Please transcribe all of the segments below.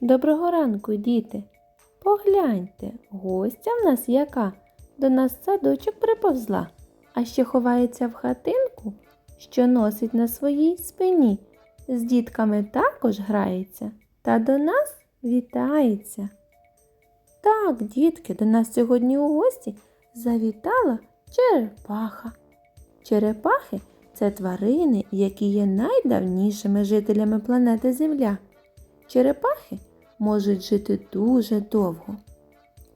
Доброго ранку, діти. Погляньте, гостя в нас яка до нас садочок приповзла, а ще ховається в хатинку, що носить на своїй спині. З дітками також грається та до нас вітається. Так, дітки, до нас сьогодні у гості завітала черепаха. Черепахи це тварини, які є найдавнішими жителями планети Земля. Черепахи можуть жити дуже довго.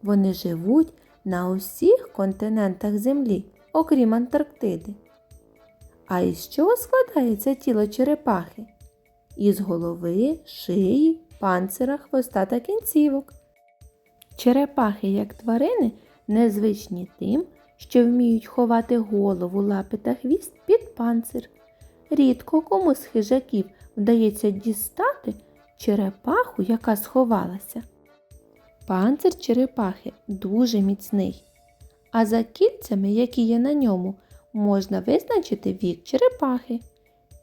Вони живуть на усіх континентах Землі, окрім Антарктиди. А із чого складається тіло черепахи? Із голови, шиї, панцира, хвоста та кінцівок. Черепахи, як тварини, незвичні тим, що вміють ховати голову, лапи та хвіст під панцир. Рідко кому з хижаків вдається дістати черепаху, яка сховалася. Панцир черепахи дуже міцний, а за кільцями, які є на ньому, можна визначити вік черепахи.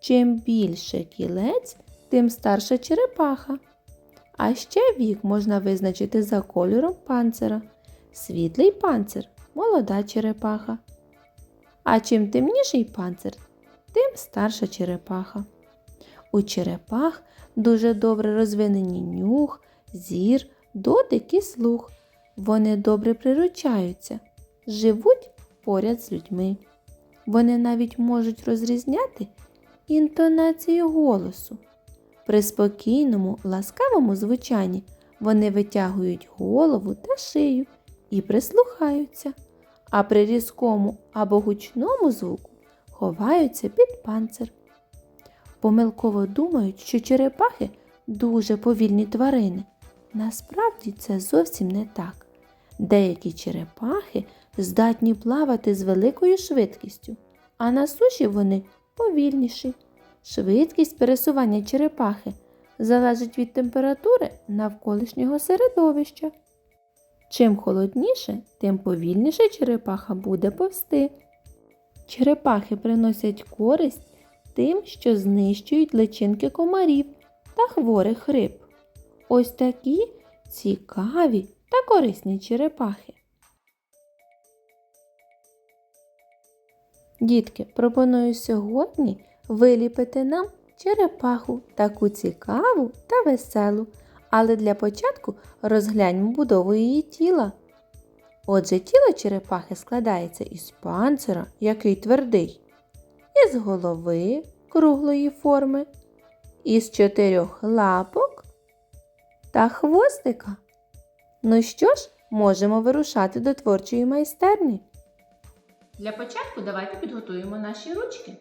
Чим більше кілець, тим старша черепаха. А ще вік можна визначити за кольором панцира. Світлий панцир молода черепаха. А чим темніший панцир, тим старша черепаха. У черепах дуже добре розвинені нюх, зір, дотик і слух. Вони добре приручаються, живуть поряд з людьми. Вони навіть можуть розрізняти інтонацію голосу. При спокійному, ласкавому звучанні вони витягують голову та шию і прислухаються, а при різкому або гучному звуку ховаються під панцир. Помилково думають, що черепахи дуже повільні тварини. Насправді це зовсім не так. Деякі черепахи здатні плавати з великою швидкістю, а на суші вони повільніші. Швидкість пересування черепахи залежить від температури навколишнього середовища. Чим холодніше, тим повільніше черепаха буде повсти. Черепахи приносять користь тим, що знищують личинки комарів та хворих риб. Ось такі цікаві та корисні черепахи. Дітки, пропоную сьогодні виліпити нам черепаху таку цікаву та веселу. Але для початку розгляньмо будову її тіла. Отже, тіло черепахи складається із панцира, який твердий, із голови круглої форми, із чотирьох лапок та хвостика. Ну що ж, можемо вирушати до творчої майстерні. Для початку давайте підготуємо наші ручки.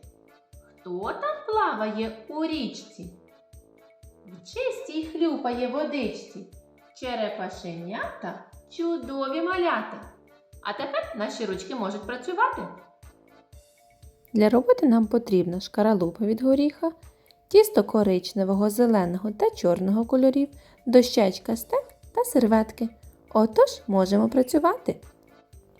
Хто там плаває у річці? В чистій хлюпає водичці. Черепашенята чудові малята. А тепер наші ручки можуть працювати. Для роботи нам потрібна шкаралупа від горіха, тісто коричневого, зеленого та чорного кольорів, дощечка стек та серветки. Отож, можемо працювати.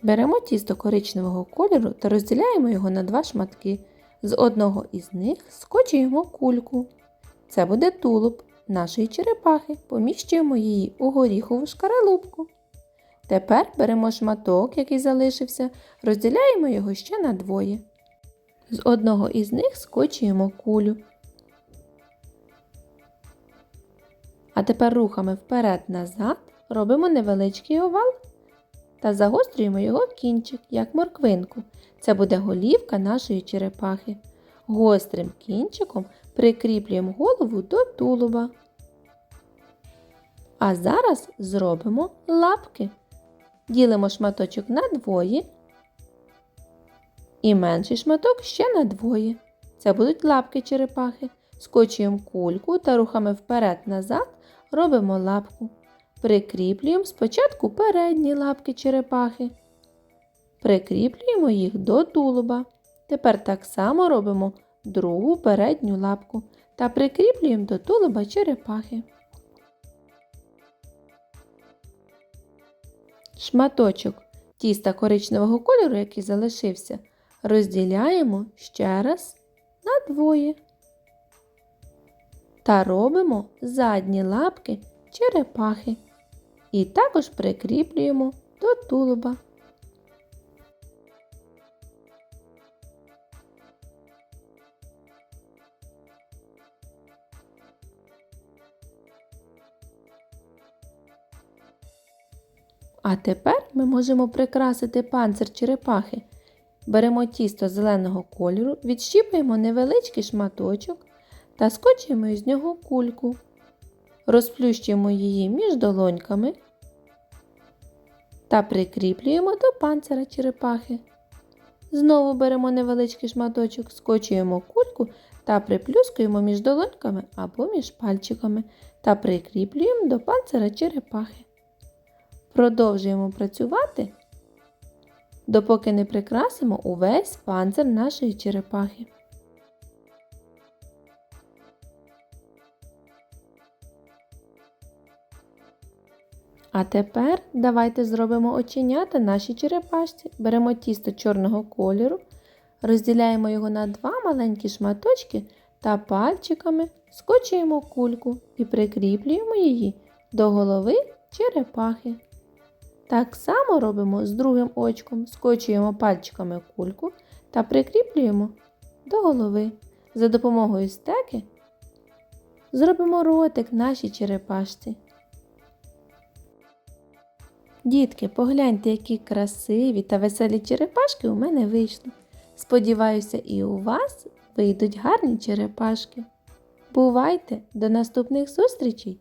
Беремо тісто коричневого кольору та розділяємо його на два шматки. З одного із них скочуємо кульку. Це буде тулуб нашої черепахи, поміщуємо її у горіхову шкаралупку. Тепер беремо шматок, який залишився, розділяємо його ще на двоє. З одного із них скочуємо кулю. А тепер рухами вперед-назад робимо невеличкий овал та загострюємо його кінчик, як морквинку. Це буде голівка нашої черепахи. Гострим кінчиком прикріплюємо голову до тулуба. А зараз зробимо лапки. Ділимо шматочок на двоє і менший шматок ще на двоє. Це будуть лапки черепахи. Скочуємо кульку та рухами вперед-назад робимо лапку. Прикріплюємо спочатку передні лапки черепахи. Прикріплюємо їх до тулуба. Тепер так само робимо другу передню лапку та прикріплюємо до тулуба черепахи. Шматочок тіста коричневого кольору, який залишився, розділяємо ще раз на двоє. Та робимо задні лапки черепахи. І також прикріплюємо до тулуба. А тепер ми можемо прикрасити панцир черепахи. Беремо тісто зеленого кольору, відщіпуємо невеличкий шматочок та скочуємо із нього кульку. Розплющуємо її між долоньками та прикріплюємо до панцира черепахи. Знову беремо невеличкий шматочок, скочуємо кульку та приплюскуємо між долоньками або між пальчиками та прикріплюємо до панцира черепахи. Продовжуємо працювати, допоки не прикрасимо увесь панцир нашої черепахи. А тепер давайте зробимо оченята нашій черепашці. Беремо тісто чорного кольору, розділяємо його на два маленькі шматочки та пальчиками скочуємо кульку і прикріплюємо її до голови черепахи. Так само робимо з другим очком, скочуємо пальчиками кульку та прикріплюємо до голови. За допомогою стеки зробимо ротик нашій черепашці. Дітки, погляньте, які красиві та веселі черепашки у мене вийшли. Сподіваюся, і у вас вийдуть гарні черепашки. Бувайте! До наступних зустрічей!